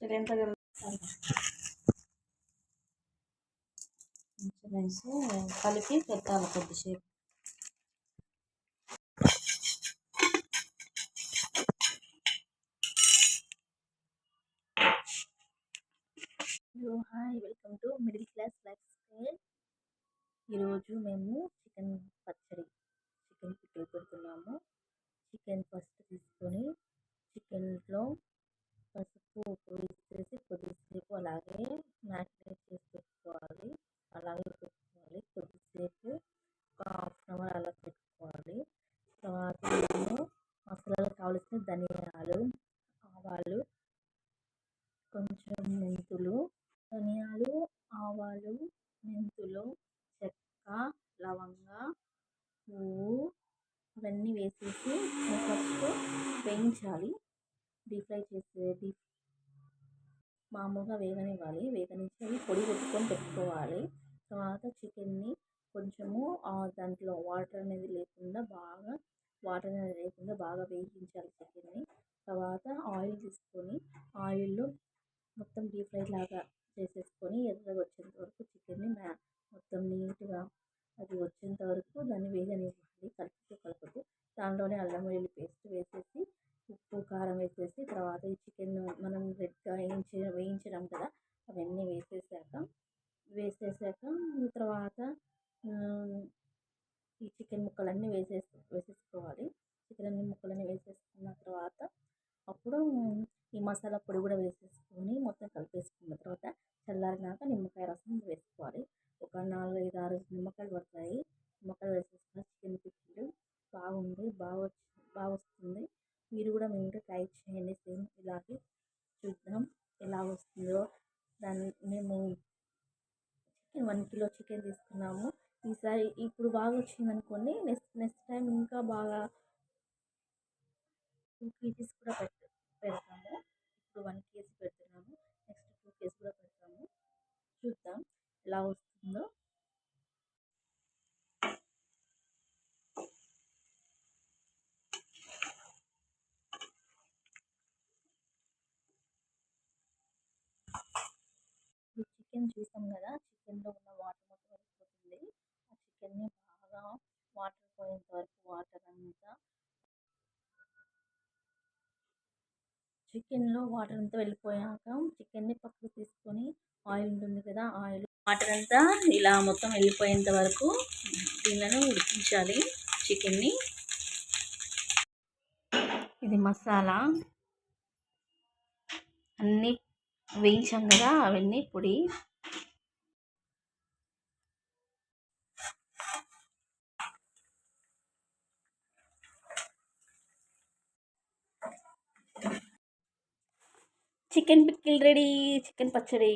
ఇది ఎంత కలుపుతారు కొంచెం వేసి కలిపి పెట్టాలి కొద్దిసేపు hello hi welcome to middle class lifestyle ఈరోజు మేము చికెన్ పచ్చడి ఉప్పు వేసేసి కొద్దిసేపు అలాగే మ్యారినేట్ చేసి పెట్టుకోవాలి. అలాగే పెట్టుకోవాలి. కొద్దిసేపు ఒక హాఫ్ అన్ అవర్ అలా పెట్టుకోవాలి. తర్వాత నేను మసాలాలు కావాల్సిన ధనియాలు ఆవాలు కొంచెం మెంతులు ధనియాలు ఆవాలు మెంతులు చెక్క లవంగ పువ్వు అవన్నీ వేసేసి ఫస్ట్ వేయించాలి. డీప్ ఫ్రై చేసే డీప్ మామూలుగా వేగనివ్వాలి. వేగనిచ్చి అవి పొడి పెట్టుకొని పెట్టుకోవాలి. తర్వాత చికెన్ని కొంచెము దాంట్లో వాటర్ అనేది లేకుండా బాగా వాటర్ అనేది లేకుండా బాగా వేయించాలి చికెన్ని. తర్వాత ఆయిల్ తీసుకొని ఆయిల్లో మొత్తం డీప్ ఫ్రై లాగా చేసేసుకొని ఎర్రగా వచ్చేంత వరకు చికెన్ని మ్యా మొత్తం నీట్గా అది వచ్చేంత వరకు దాన్ని వేగనివ్వాలి. కలుపుతూ కలుపుతూ దాంట్లోనే అల్లం వెల్లుల్లి పేస్ట్ వేసేసి ఉప్పు కారం వేసేసి తర్వాత ఈ చికెన్ మనం రెడ్గా వేయించి వేయించినాం కదా అవన్నీ వేసేసాక వేసేసాక తర్వాత ఈ చికెన్ ముక్కలన్నీ వేసేసి వేసేసుకోవాలి. చికెన్ అన్ని ముక్కలన్నీ వేసేసుకున్న తర్వాత అప్పుడు ఈ మసాలా పొడి కూడా వేసేసుకొని మొత్తం కలిపేసుకున్న తర్వాత చల్లారినాక నిమ్మకాయ రసం వేసుకోవాలి. ఒక నాలుగు ఐదు ఆరు నిమ్మకాయలు పడతాయి. నిమ్మకాయలు వేసేసుకున్న చికెన్ పిక్కిలు బాగుంది బాగా బాగా వస్తుంది మీరు కూడా మీ ఇంట్లో ట్రై చేయండి సేమ్ ఇలాగే చూద్దాం ఎలా వస్తుందో. దాన్ని మేము చికెన్ వన్ కిలో చికెన్ తీసుకున్నాము. ఈసారి ఇప్పుడు బాగా వచ్చింది అనుకోండి నెక్స్ట్ నెక్స్ట్ టైం ఇంకా బాగా టూ కేజీస్ కూడా పెట్ట పెడతాము. ఇప్పుడు వన్ కేజీ పెడుతున్నాము నెక్స్ట్ టూ కేజీ కూడా పెడతాము. చూద్దాం ఎలా వస్తుంది. చికెన్ చూసాం కదా చికెన్లో ఉన్న వాటర్ మొత్తం వెళ్ళిపోతుంది. ఆ చికెన్ని బాగా వాటర్ పోయేంత వరకు వాటర్ అంతా చికెన్లో వాటర్ అంతా వెళ్ళిపోయాక చికెన్ని పక్కకు తీసుకొని ఆయిల్ ఉంటుంది కదా ఆయిల్ వాటర్ అంతా ఇలా మొత్తం వెళ్ళిపోయేంత వరకు దీనిలను ఉడికించాలి చికెన్ని. ఇది మసాలా. అన్నీ వేయించాం కదా అవన్నీ పొడి చికెన్ పిక్కిల్ రెడీ చికెన్ పచ్చడి